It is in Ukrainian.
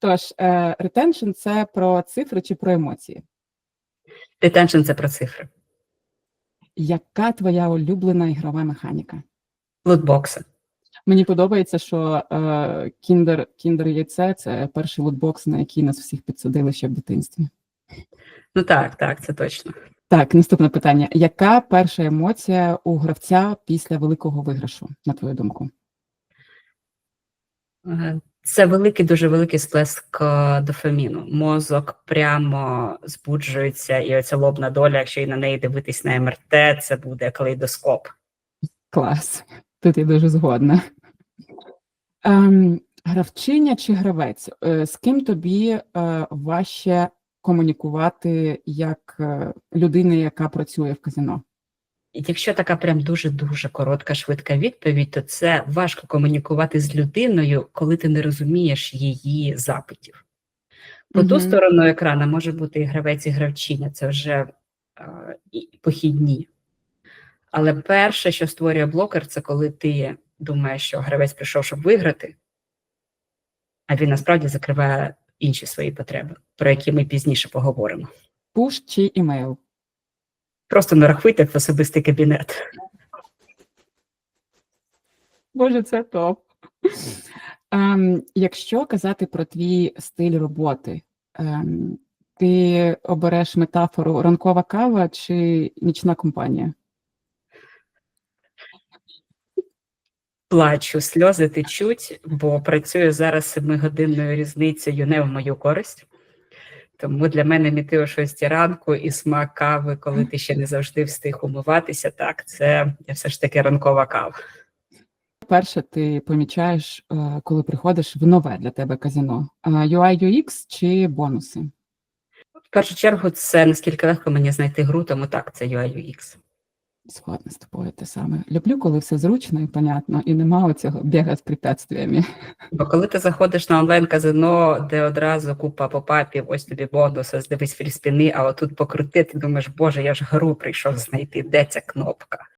Тож, е, ретеншн це про цифри чи про емоції? Ретеншн це про цифри. Яка твоя улюблена ігрова механіка? Лутбокси. Мені подобається, що е, кіндер, кіндер яйце це перший лутбокс, на який нас всіх підсадили ще в дитинстві. Ну так, так, це точно. Так, наступне питання: яка перша емоція у гравця після великого виграшу, на твою думку? Це великий, дуже великий сплеск е, дофаміну. Мозок прямо збуджується, і оця лобна доля, якщо і на неї дивитись на МРТ, це буде калейдоскоп. Клас. Тут я дуже згодна. Ем, гравчиня чи гравець? Е, з ким тобі е, важче комунікувати як людина, яка працює в казино? Якщо така прям дуже-дуже коротка, швидка відповідь, то це важко комунікувати з людиною, коли ти не розумієш її запитів. По ту сторону екрана може бути і гравець, і гравчиня, це вже е, похідні. Але перше, що створює блокер, це коли ти думаєш, що гравець прийшов, щоб виграти, а він насправді закриває інші свої потреби, про які ми пізніше поговоримо. Пуш чи імейл? Просто нарахуйте в особистий кабінет. Боже, це топ. Ем, якщо казати про твій стиль роботи, ем, ти обереш метафору ранкова кава чи нічна компанія? Плачу, сльози течуть, бо працюю зараз семигодинною різницею не в мою користь. Тому для мене міти о 6 ранку і смак кави, коли ти ще не завжди встиг умиватися, так, це все ж таки ранкова кава. Перше, ти помічаєш, е, коли приходиш в нове для тебе казино. Е, UI UX чи бонуси? В першу чергу, це наскільки легко мені знайти гру, тому так, це UI UX. Згодна з тобою те саме. Люблю, коли все зручно і понятно, і нема оцього біга з препятствиями. Бо коли ти заходиш на онлайн-казино, де одразу купа попапів, ось тобі бонуси, здивись фільспіни, а отут покрути, ти думаєш, боже, я ж гру прийшов знайти, де ця кнопка?